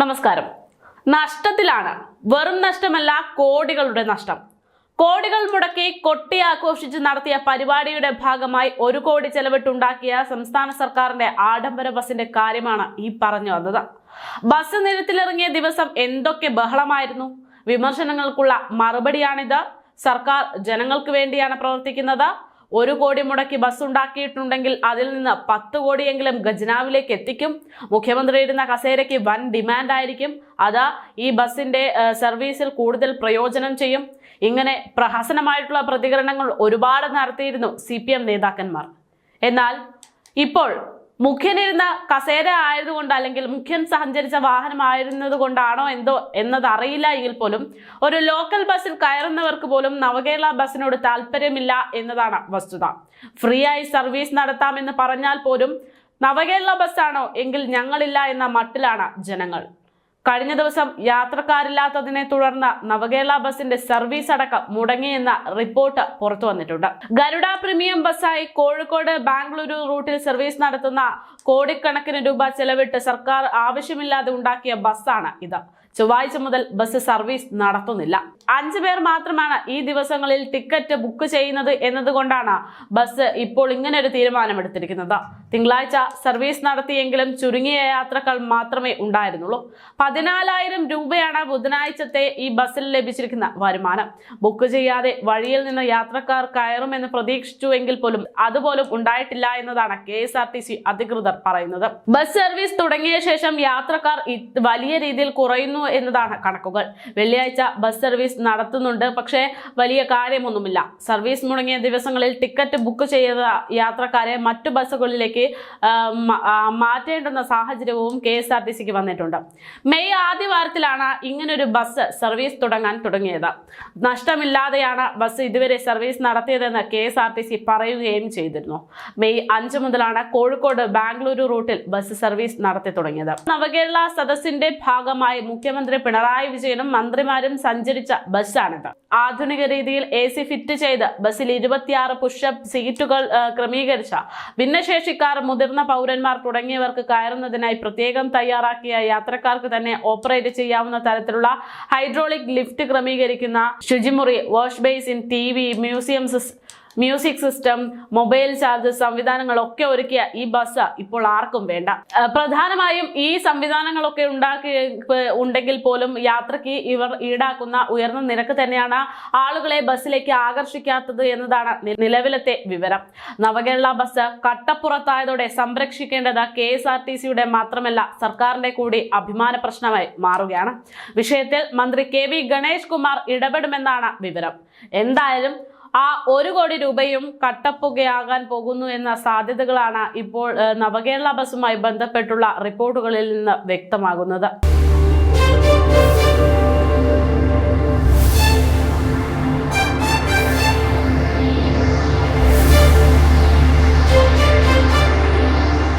നമസ്കാരം. നഷ്ടത്തിലാണ്. വെറും നഷ്ടമല്ല കോടികളുടെ നഷ്ടം. കോടികൾ മുടക്കി കൊട്ടി ആഘോഷിച്ച് നടത്തിയ പരിപാടിയുടെ ഭാഗമായി ഒരു കോടി ചെലവിട്ടുണ്ടാക്കിയ സംസ്ഥാന സർക്കാരിന്റെ ആഡംബര ബസിന്റെ കാര്യമാണ് ഈ പറഞ്ഞു വന്നത്. ബസ് നിരത്തിലിറങ്ങിയ ദിവസം എന്തൊക്കെ ബഹളമായിരുന്നു? വിമർശനങ്ങൾക്കുള്ള മറുപടിയാണിത്. സർക്കാർ ജനങ്ങൾക്ക് വേണ്ടിയാണ് പ്രവർത്തിക്കുന്നത്. ഒരു കോടി മുടക്കി ബസ് ഉണ്ടാക്കിയിട്ടുണ്ടെങ്കിൽ അതിൽ നിന്ന് പത്ത് കോടിയെങ്കിലും ഗജനാവിലേക്ക് എത്തിക്കും. മുഖ്യമന്ത്രി ഇരുന്ന കസേരയ്ക്ക് വൻ ഡിമാൻഡ് ആയിരിക്കും. അത് ഈ ബസിന്റെ സർവീസിൽ കൂടുതൽ പ്രയോജനം ചെയ്യും. ഇങ്ങനെ പ്രഹസനമായിട്ടുള്ള പ്രതികരണങ്ങൾ ഒരുപാട് നടത്തിയിരുന്നു സി നേതാക്കന്മാർ. എന്നാൽ ഇപ്പോൾ മുഖ്യനിരുന്ന കസേര ആയതുകൊണ്ട് അല്ലെങ്കിൽ മുഖ്യൻ സഞ്ചരിച്ച വാഹനമായിരുന്നത് കൊണ്ടാണോ എന്തോ എന്നത് അറിയില്ല എങ്കിൽ പോലും ഒരു ലോക്കൽ ബസ്സിൽ കയറുന്നവർക്ക് പോലും നവകേരള ബസ്സിനോട് താല്പര്യമില്ല എന്നതാണ് വസ്തുത. ഫ്രീ ആയി സർവീസ് നടത്താമെന്ന് പറഞ്ഞാൽ പോലും നവകേരള ബസ്സാണോ എങ്കിൽ ഞങ്ങളില്ല എന്ന മട്ടിലാണ് ജനങ്ങൾ. കഴിഞ്ഞ ദിവസം യാത്രക്കാരില്ലാത്തതിനെ തുടർന്ന് നവകേരള ബസിന്റെ സർവീസ് അടക്കം മുടങ്ങിയെന്ന റിപ്പോർട്ട് പുറത്തു വന്നിട്ടുണ്ട്. ഗരുഡ പ്രീമിയം ബസ്സായി കോഴിക്കോട് ബാംഗ്ലൂരു റൂട്ടിൽ സർവീസ് നടത്തുന്ന കോടിക്കണക്കിന് രൂപ ചെലവിട്ട് സർക്കാർ ആവശ്യമില്ലാതെ ഉണ്ടാക്കിയ ബസ്സാണ് ഇത്. ചൊവ്വാഴ്ച മുതൽ ബസ് സർവീസ് നടത്തുന്നില്ല. അഞ്ചു പേർ മാത്രമാണ് ഈ ദിവസങ്ങളിൽ ടിക്കറ്റ് ബുക്ക് ചെയ്യുന്നത് എന്നതുകൊണ്ടാണ് ബസ് ഇപ്പോൾ ഇങ്ങനെ ഒരു തീരുമാനമെടുത്തിരിക്കുന്നത്. തിങ്കളാഴ്ച സർവീസ് നടത്തിയെങ്കിലും ചുരുങ്ങിയ യാത്രകൾ മാത്രമേ ഉണ്ടായിരുന്നുള്ളൂ. പതിനാലായിരം രൂപയാണ് ബുധനാഴ്ചത്തെ ഈ ബസ്സിൽ ലഭിച്ചിരിക്കുന്ന വരുമാനം. ബുക്ക് ചെയ്യാതെ വഴിയിൽ നിന്ന് യാത്രക്കാർ കയറുമെന്ന് പ്രതീക്ഷിച്ചുവെങ്കിൽ പോലും അതുപോലും ഉണ്ടായിട്ടില്ല എന്നതാണ് കെ അധികൃതർ പറയുന്നത്. ബസ് സർവീസ് തുടങ്ങിയ ശേഷം യാത്രക്കാർ വലിയ രീതിയിൽ കുറയുന്നു എന്നതാണ് കണക്കുകൾ. വെള്ളിയാഴ്ച ബസ് സർവീസ് നടത്തുന്നുണ്ട്. പക്ഷേ വലിയ കാര്യമൊന്നുമില്ല. സർവീസ് മുടങ്ങിയ ദിവസങ്ങളിൽ ടിക്കറ്റ് ബുക്ക് ചെയ്ത യാത്രക്കാരെ മറ്റു ബസ്സുകളിലേക്ക് മാറ്റേണ്ടുന്ന സാഹചര്യവും കെ എസ് ആർ ടി സിക്ക് വന്നിട്ടുണ്ട്. മെയ് ആദ്യ വാരത്തിലാണ് ഇങ്ങനൊരു ബസ് സർവീസ് തുടങ്ങാൻ തുടങ്ങിയത്. നഷ്ടമില്ലാതെയാണ് ബസ് ഇതുവരെ സർവീസ് നടത്തിയതെന്ന് K S R T C പറയുകയും ചെയ്തിരുന്നു. മെയ് അഞ്ച് മുതലാണ് കോഴിക്കോട് ബാംഗ്ലൂരു റൂട്ടിൽ ബസ് സർവീസ് നടത്തി തുടങ്ങിയത്. നവകേരള സദസ്സിന്റെ ഭാഗമായി മുഖ്യമന്ത്രി പിണറായി വിജയനും മന്ത്രിമാരും സഞ്ചരിച്ച ബസ്സാണിത്. ആധുനിക രീതിയിൽ എ സി ഫിറ്റ് ചെയ്ത് ബസ്സിൽ ഇരുപത്തിയാറ് പുഷപ്പ് സീറ്റുകൾ ക്രമീകരിച്ച ഭിന്നശേഷിക്കാർ മുതിർന്ന പൗരന്മാർ തുടങ്ങിയവർക്ക് കയറുന്നതിനായി പ്രത്യേകം തയ്യാറാക്കിയ യാത്രക്കാർക്ക് തന്നെ ഓപ്പറേറ്റ് ചെയ്യാവുന്ന തരത്തിലുള്ള ഹൈഡ്രോളിക് ലിഫ്റ്റ് ക്രമീകരിക്കുന്ന ശുചിമുറി wash basin T museum music system mobile charge സംവിധാനങ്ങളൊക്കെ ഒരുക്കിയ ഈ ബസ് ഇപ്പോൾ ആർക്കും വേണ്ട. പ്രധാനമായും ഈ സംവിധാനങ്ങളൊക്കെ ഉണ്ടാക്കി ഉണ്ടെങ്കിൽ പോലും യാത്രയ്ക്ക് ഇവർ ഈടാക്കുന്ന ഉയർന്ന നിരക്ക് തന്നെയാണ് ആളുകളെ ബസ്സിലേക്ക് ആകർഷിക്കാത്തത് എന്നതാണ് നിലവിലത്തെ വിവരം. നവകേരള ബസ് കട്ടപ്പുറത്തായതോടെ സംരക്ഷിക്കേണ്ടത് കെ എസ് ആർ ടി സിയുടെ മാത്രമല്ല സർക്കാരിന്റെ കൂടി അഭിമാന പ്രശ്നമായി മാറുകയാണ്. വിഷയത്തിൽ മന്ത്രി കെ വി ഗണേഷ് കുമാർ ഇടപെടുമെന്നാണ് വിവരം. എന്തായാലും ആ ഒരു കോടി രൂപയും കട്ടപ്പുകയാകാൻ പോകുന്നു എന്ന സാധ്യതകളാണ് ഇപ്പോൾ നവകേരള ബസുമായി ബന്ധപ്പെട്ടുള്ള റിപ്പോർട്ടുകളിൽ നിന്ന് വ്യക്തമാകുന്നത്.